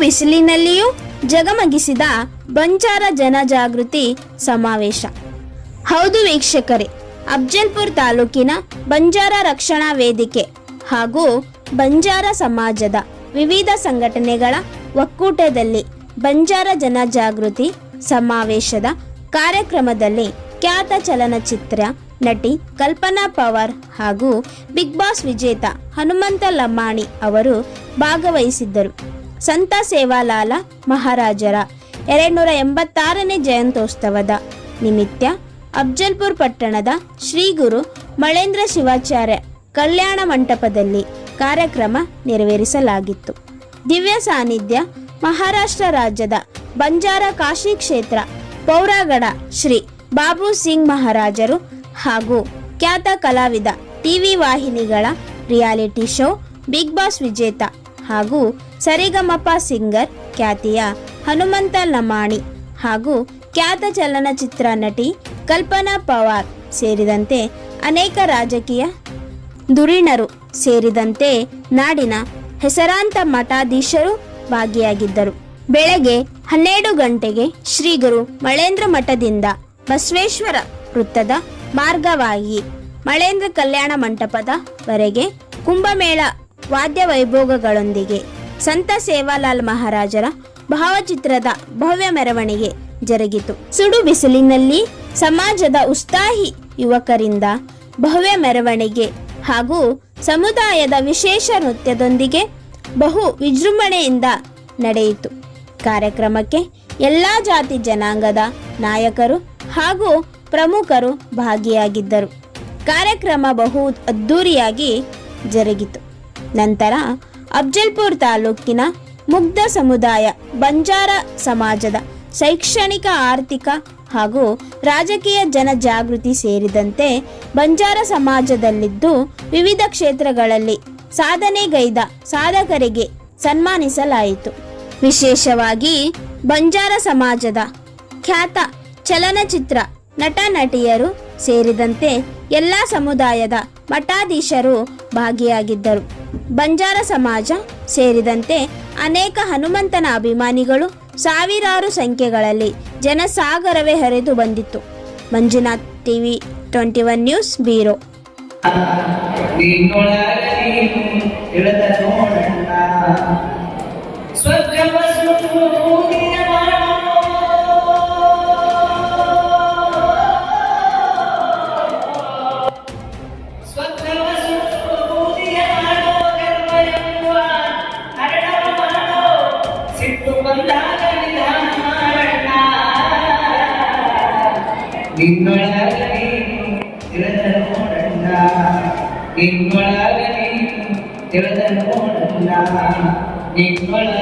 ಬಿಸಿಲಿನಲ್ಲಿಯೂ ಜಗಮಗಿಸಿದ ಬಂಜಾರ ಜನಜಾಗೃತಿ ಸಮಾವೇಶ. ಹೌದು ವೀಕ್ಷಕರೇ, ಅಫ್ಜಲ್ಪುರ್ ತಾಲೂಕಿನ ಬಂಜಾರ ರಕ್ಷಣಾ ವೇದಿಕೆ ಹಾಗೂ ಬಂಜಾರ ಸಮಾಜದ ವಿವಿಧ ಸಂಘಟನೆಗಳ ಒಕ್ಕೂಟದಲ್ಲಿ ಬಂಜಾರ ಜನಜಾಗೃತಿ ಸಮಾವೇಶದ ಕಾರ್ಯಕ್ರಮದಲ್ಲಿ ಖ್ಯಾತ ಚಲನಚಿತ್ರ ನಟಿ ಕಲ್ಪನಾ ಪವಾರ್ ಹಾಗೂ ಬಿಗ್ ಬಾಸ್ ವಿಜೇತ ಹನುಮಂತ ಲಮ್ಮಾಣಿ ಅವರು ಭಾಗವಹಿಸಿದ್ದರು. ಸಂತ ಸೇವಾಲಾಲ ಮಹಾರಾಜರ. ಎರಡ್ನೂರ ಎಂಬತ್ತಾರನೇ ಜಯಂತೋತ್ಸವದ ನಿಮಿತ್ತ ಅಫ್ಜಲ್ಪುರ್ ಪಟ್ಟಣದ ಶ್ರೀ ಗುರು ಮಳೇಂದ್ರ ಶಿವಾಚಾರ್ಯ ಕಲ್ಯಾಣ ಮಂಟಪದಲ್ಲಿ ಕಾರ್ಯಕ್ರಮ ನೆರವೇರಿಸಲಾಗಿತ್ತು. ದಿವ್ಯ ಸಾನ್ನಿಧ್ಯ ಮಹಾರಾಷ್ಟ್ರ ರಾಜ್ಯದ ಬಂಜಾರ ಕಾಶಿ ಕ್ಷೇತ್ರ ಪೌರಾಗಡ ಶ್ರೀ ಬಾಬು ಸಿಂಗ್ ಮಹಾರಾಜರು ಹಾಗೂ ಖ್ಯಾತ ಕಲಾವಿದ ಟಿವಿ ವಾಹಿನಿಗಳ ರಿಯಾಲಿಟಿ ಶೋ ಬಿಗ್ ಬಾಸ್ ವಿಜೇತ ಹಾಗೂ ಸರಿಗಮಪ ಸಿಂಗರ್, ಖ್ಯಾತಿಯ ಹನುಮಂತ ಲಮಾಣಿ ಹಾಗೂ ಖ್ಯಾತ ಚಲನಚಿತ್ರ ನಟಿ ಕಲ್ಪನಾ ಪವಾರ್ ಸೇರಿದಂತೆ ಅನೇಕ ರಾಜಕೀಯ ಧುರೀಣರು ಸೇರಿದಂತೆ ನಾಡಿನ ಹೆಸರಾಂತ ಮಠಾಧೀಶರು ಭಾಗಿಯಾಗಿದ್ದರು. ಬೆಳಗ್ಗೆ ಹನ್ನೆರಡು ಗಂಟೆಗೆ ಶ್ರೀಗುರು ಮಳೇಂದ್ರ ಮಠದಿಂದ ಬಸವೇಶ್ವರ ವೃತ್ತದ ಮಾರ್ಗವಾಗಿ ಮಳೇಂದ್ರ ಕಲ್ಯಾಣ ಮಂಟಪದ ವರೆಗೆ ಕುಂಭಮೇಳ ವಾದ್ಯ ವೈಭೋಗಗಳೊಂದಿಗೆ ಸಂತ ಸೇವಾಲಾಲ್ ಮಹಾರಾಜರ ಭಾವಚಿತ್ರದ ಭವ್ಯ ಮೆರವಣಿಗೆ ಜರುಗಿತು. ಸುಡು ಬಿಸಿಲಿನಲ್ಲಿ ಸಮಾಜದ ಉತ್ಸಾಹಿ ಯುವಕರಿಂದ ಭವ್ಯ ಮೆರವಣಿಗೆ ಹಾಗೂ ಸಮುದಾಯದ ವಿಶೇಷ ನೃತ್ಯದೊಂದಿಗೆ ಬಹು ವಿಜೃಂಭಣೆಯಿಂದ ನಡೆಯಿತು. ಕಾರ್ಯಕ್ರಮಕ್ಕೆ ಎಲ್ಲ ಜಾತಿ ಜನಾಂಗದ ನಾಯಕರು ಹಾಗೂ ಪ್ರಮುಖರು ಭಾಗಿಯಾಗಿದ್ದರು. ಕಾರ್ಯಕ್ರಮ ಬಹು ಅದ್ಧೂರಿಯಾಗಿ ಜರುಗಿತು. ನಂತರ ಅಫ್ಜಲ್ಪುರ್ ತಾಲೂಕಿನ ಮುಗ್ಧ ಸಮುದಾಯ ಬಂಜಾರ ಸಮಾಜದ ಶೈಕ್ಷಣಿಕ, ಆರ್ಥಿಕ ಹಾಗೂ ರಾಜಕೀಯ ಜನಜಾಗೃತಿ ಸೇರಿದಂತೆ ಬಂಜಾರ ಸಮಾಜದಲ್ಲಿದ್ದು ವಿವಿಧ ಕ್ಷೇತ್ರಗಳಲ್ಲಿ ಸಾಧನೆಗೈದ ಸಾಧಕರಿಗೆ ಸನ್ಮಾನಿಸಲಾಯಿತು. ವಿಶೇಷವಾಗಿ ಬಂಜಾರ ಸಮಾಜದ ಖ್ಯಾತ ಚಲನಚಿತ್ರ ನಟ, ನಟಿಯರು ಸೇರಿದಂತೆ ಎಲ್ಲ ಸಮುದಾಯದ ಮಠಾಧೀಶರು ಭಾಗಿಯಾಗಿದ್ದರು. ಬಂಜಾರ ಸಮಾಜ ಸೇರಿದಂತೆ ಅನೇಕ ಹನುಮಂತನ ಅಭಿಮಾನಿಗಳು ಸಾವಿರಾರು ಸಂಖ್ಯೆಗಳಲ್ಲಿ ಜನಸಾಗರವೇ ಹರಿದು ಬಂದಿತ್ತು. Manjunath TV twenty one news bureau നിങ്ങളെ നിങ്ങളെ നിങ്ങളെ നിങ്ങളെ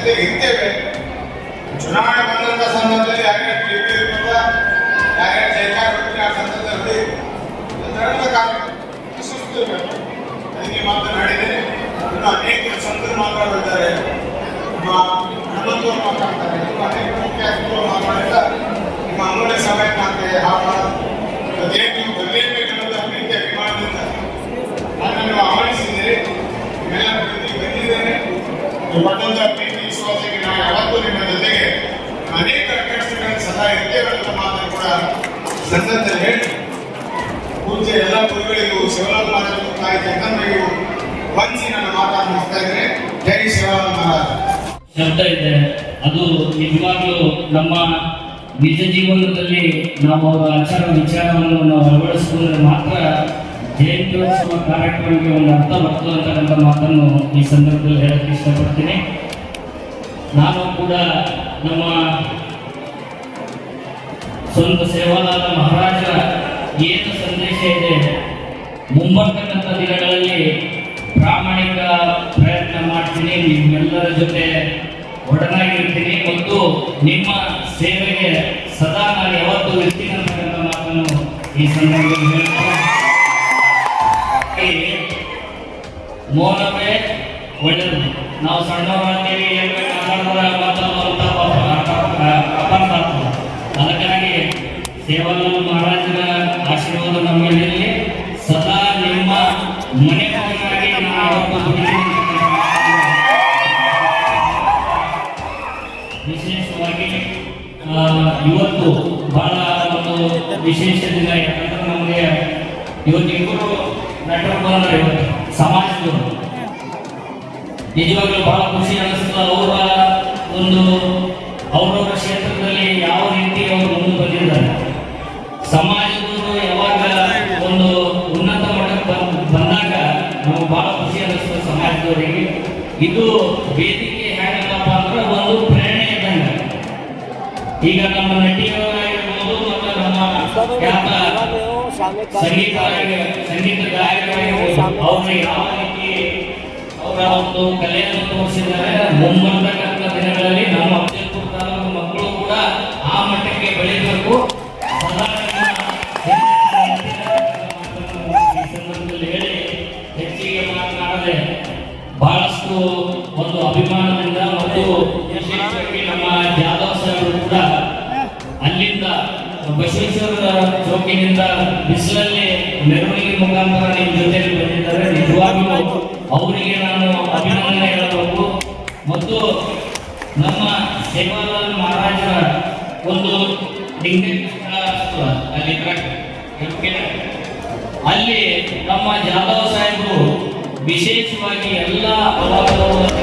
ಸದಾ ನಿಮ್ಮ ಜೊತೆಗೆ ಇರ್ತೇವೆ ಚುನಾವಣೆ ಬಂದಂತ ಸಂದರ್ಭದಲ್ಲಿ ಯಾರ್ಯಾರು ಟಿವಿ ಇರ್ಬೋದ ಯಾರ್ಯಾರು ಜೈಕಾರ ಹೋಗ್ತೀನಿ ಆ ಸಂದರ್ಭದಲ್ಲಿ ನಡೆದ ಕಾರ್ಯ ಸುಸ್ತು ಇರಬೇಕು. ಅದಕ್ಕೆ ಮಾತನಾಡಿದ್ದೇನೆ ಸಂದರ್ಭದಲ್ಲಿ ಹೇಳಿ. ಪೂಜೆ ಎಲ್ಲ ಗುರುಗಳಿಗೂ ಶಿವಲಾಲ್ ಮಹಾರಾಜರು ತಾಯಿ ವಂಚಿ ನನ್ನ ಮಾತನ್ನು ಹೋಗ್ತಾ ಇದ್ರೆ ಜೈ ಶಿವಲಾಲ್ ಮಹಾರಾಜ್. ಶಬ್ದ ಇದೆ ಅದು ನಿಜವಾಗ್ಲೂ ನಮ್ಮ ನಿಜ ಜೀವನದಲ್ಲಿ ನಾವು ಅವರ ಆಚಾರ ವಿಚಾರವನ್ನು ನಾವು ಅಳವಡಿಸಿಕೊಂಡ್ರೆ ಮಾತ್ರ ಜಯಂತ್ಯೋತ್ಸವ ಕಾರ್ಯಕ್ರಮಕ್ಕೆ ಒಂದು ಅರ್ಥ ಬರ್ತದೆ ಮಾತನ್ನು ಈ ಸಂದರ್ಭದಲ್ಲಿ ಹೇಳಕ್ಕೆ ಇಷ್ಟಪಡ್ತೀನಿ. ನಾನು ಕೂಡ ನಮ್ಮ ಸ್ವಂತ ಸೇವಾಲಾಲ ಮಹಾರಾಜರ ಏನು ಸಂದೇಶ ಇದೆ. ಮುಂಬರ್ತಕ್ಕಂಥ ದಿನಗಳಲ್ಲಿ ಪ್ರಾಮಾಣಿಕ ಪ್ರಯತ್ನ ಮಾಡ್ತೀನಿ, ನಿಮ್ಮೆಲ್ಲರ ಜೊತೆ ಒಡನಾಗಿರ್ತೀನಿ ಮತ್ತು ನಿಮ್ಮ ಸೇವೆಗೆ ಸದಾ ನಾನು ಯಾವತ್ತೂ ಇರ್ತೀನಿ ಮಾತನ್ನು ಈ ಸಂದರ್ಭದಲ್ಲಿ ಹೇಳ್ತೀನಿ ಮೌನವೇ ಒಳ್ಳೆಯದು. ನಾವು ಸಣ್ಣವರಾಗ್ತೀವಿ ಏನು ಸೇವಾಲಾಲ್ ಮಹಾರಾಜರ ಆಶೀರ್ವಾದ ನಮ್ಮ ಮೇಲೆ ಸದಾ ನಿಮ್ಮ ಮನೆ ವಿಶೇಷವಾಗಿ ಇವತ್ತು ಬಹಳ ಒಂದು ವಿಶೇಷ ದಿನ, ಯಾಕಂದ್ರೆ ನಮಗೆ ಇವತ್ತು ಇಬ್ಬರು ನಟರು ಬಂದ್ರೆ ಇವತ್ತು, ಸಮಾಜದವರು. ನಿಜವಾಗ್ಲೂ ಬಹಳ ಖುಷಿ ಅನಿಸ್ತದೆ ಅವರ ಒಂದು, ಅವರವರ ಸಮಾಜದವರು ಯಾವಾಗ ಒಂದು ಉನ್ನತ ಮಟ್ಟಕ್ಕೆ ಬಂದ್- ಬಂದಾಗ ನಾವು ಬಹಳ ಖುಷಿ ಅನಿಸ್ತದೆ ಸಮಾಜದವರಿಗೆ. ಇದು ವೇದಿಕೆ ಹೇಗಲ್ಲಪ್ಪ ಅಂದ್ರೆ ಒಂದು ಪ್ರೇರಣೆ ಇದ್ದಂಗೆ. ಈಗ ನಮ್ಮ ನಟಿಯವರಾಗಿರ್ಬೋದು ಮತ್ತು ನಮ್ಮ ಸಂಗೀತ ಸಂಗೀತ ಗಾಯಕರಾಗಿರ್ಬೋದು ಅವರು ಯಾವ ರೀತಿ ಅವರ ಒಂದು ಕಲೆಯನ್ನು ತೋರಿಸಿದ್ದಾರೆ. ಮುಂಬರ್ತಕ್ಕಂಥ ದಿನಗಳಲ್ಲಿ ನಮ್ಮ ಅಫಜಲ್ಪುರ ತಾಲೂಕು ಮಕ್ಕಳು ಕೂಡ ಆ ಮಟ್ಟಕ್ಕೆ ಬೆಳೀಬೇಕು. ಚೌಕಿನಿಂದ ಬಿಸಿಲಲ್ಲಿ ಮೆರವಣಿಗೆ ಮುಖಾಂತರ ನಿಮ್ಮ ಜೊತೆಯಲ್ಲಿ ಬಂದಿದ್ದಾರೆ. ನಿಜವಾಗಿಯೂ ಅವರಿಗೆ ನಾನು ಅಭಿನಂದನೆ ಹೇಳಬೇಕು. ಮತ್ತು ನಮ್ಮ ಸೇವಾಲಾಲ್ ಮಹಾರಾಜರ ಒಂದು ಅಲ್ಲಿ ಅಲ್ಲಿ ನಮ್ಮ ಜಾಧವ್ ಸಾಹೇಬರು ವಿಶೇಷವಾಗಿ ಎಲ್ಲ ಅವಾಗವಾಗ